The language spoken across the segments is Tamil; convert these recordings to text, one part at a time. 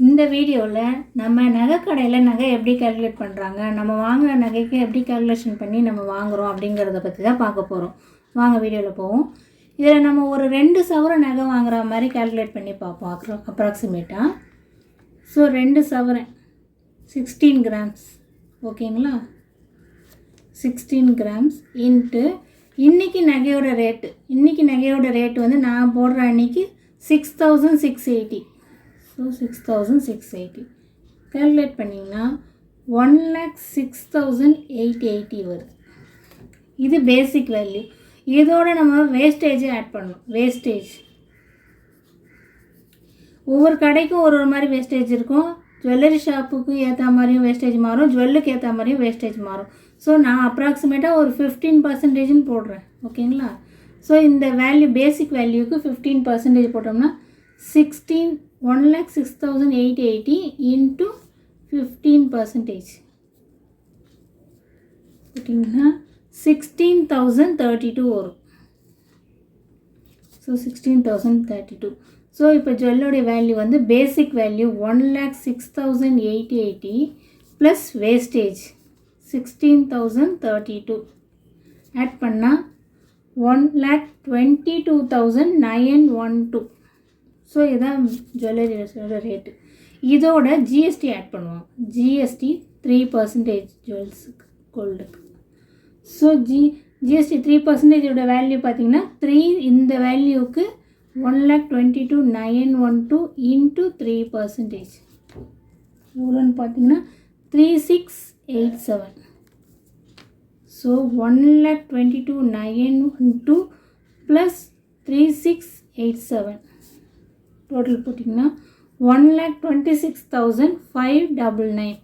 இந்த வீடியோவில் நம்ம நகைக்கடையில் நகை எப்படி கேல்குலேட் பண்ணுறாங்க நம்ம வாங்குகிற நகைக்கு எப்படி கால்குலேஷன் பண்ணி நம்ம வாங்குகிறோம் அப்படிங்கிறத பற்றி தான் பார்க்க போகிறோம் வாங்க வீடியோவில் போவோம். இதில் நம்ம ஒரு ரெண்டு சவர நகை வாங்குற மாதிரி கால்குலேட் பண்ணி பார்ப்போம். பார்க்குறோம் அப்ராக்சிமேட்டாக ஸோ ரெண்டு சவரன் சிக்ஸ்டீன் கிராம்ஸ் ஓகேங்களா சிக்ஸ்டீன் கிராம்ஸ் இன்ட்டு இன்றைக்கி நகையோட ரேட்டு இன்றைக்கி நகையோட ரேட்டு வந்து நான் போடுற அன்னைக்கு six thousand six eighty so six thousand six eighty calculate பண்ணிங்கன்னா one lakh six thousand eight eighty வருது. இது பேசிக் வேல்யூ இதோட நம்ம வேஸ்டேஜை ஆட் பண்ணணும். வேஸ்டேஜ் ஒவ்வொரு கடைக்கும் ஒரு ஒரு மாதிரி வேஸ்டேஜ் இருக்கும். ஜுவல்லரி ஷாப்புக்கு ஏற்ற மாதிரியும் வேஸ்டேஜ் மாறும். ஜுவல்லுக்கு ஏற்ற மாதிரியும் வேஸ்டேஜ் மாறும். ஸோ நான் அப்ராக்சிமேட்டாக ஒரு ஃபிஃப்டீன் பர்சன்டேஜ்னு போடுறேன். ஓகேங்களா ஸோ இந்த வேல்யூ பேசிக் வேல்யூக்கு ஃபிஃப்டீன் பர்சன்டேஜ் போட்டோம்னா sixteen one lakh six thousand eight eighty into fifteen percentage ஓகேங்களா சிக்ஸ்டீன் தௌசண்ட் தேர்ட்டி டூ வரும். So sixteen thousand thirty two so இப்போ ஜுவல்லோடைய வேல்யூ வந்து basic value one lakh six thousand eighty eighty plus wastage sixteen thousand thirty two add பண்ணால் one lakh twenty two thousand nine one two so இதுதான் ஜுவல்லரியோட ரேட்டு இதோட ஜிஎஸ்டி ஆட் பண்ணுவோம். ஜிஎஸ்டி த்ரீ பர்சன்டேஜ் ஜுவல்ஸுக்கு கோல்டுக்கு ஸோ ஜி ஜிஎஸ்டி த்ரீ பர்சன்டேஜோட வேல்யூ பார்த்தீங்கன்னா த்ரீ இந்த வேல்யூக்கு one lakh twenty two nine one two into three percentage எவ்வளோன்னு பார்த்தீங்கன்னா three six eight seven so one lakh twenty two nine one two plus three six eight seven total போட்டிங்கன்னா one lakh twenty six thousand five double nine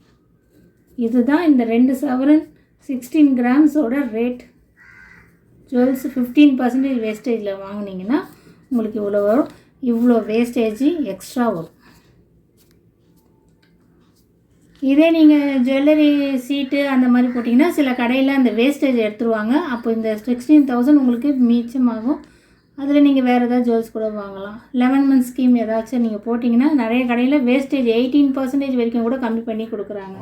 இதுதான் இந்த ரெண்டு சவரன் சிக்ஸ்டீன் கிராம்ஸோட ரேட் ஜுவல்ஸ் ஃபிஃப்டீன் பர்சன்டேஜ் வேஸ்டேஜில் வாங்கினீங்கன்னா உங்களுக்கு இவ்வளோ வரும். இவ்வளோ வேஸ்டேஜ் எக்ஸ்ட்ரா வரும். இதே நீங்கள் ஜுவல்லரி சீட்டு அந்த மாதிரி போட்டிங்கன்னா சில கடையில் அந்த வேஸ்டேஜ் எடுத்துருவாங்க. அப்போ இந்த சிக்ஸ்டீன் தௌசண்ட் உங்களுக்கு மீச்சமாகும். அதில் நீங்கள் வேறு ஏதாவது ஜுவல்ஸ் கூட வாங்கலாம். லெவன் மந்த் ஸ்கீம் ஏதாச்சும் நீங்கள் போட்டிங்கன்னா நிறைய கடையில் வேஸ்டேஜ் எயிட்டீன் பர்சன்டேஜ் வரைக்கும் கூட கம்மி பண்ணி கொடுக்குறாங்க.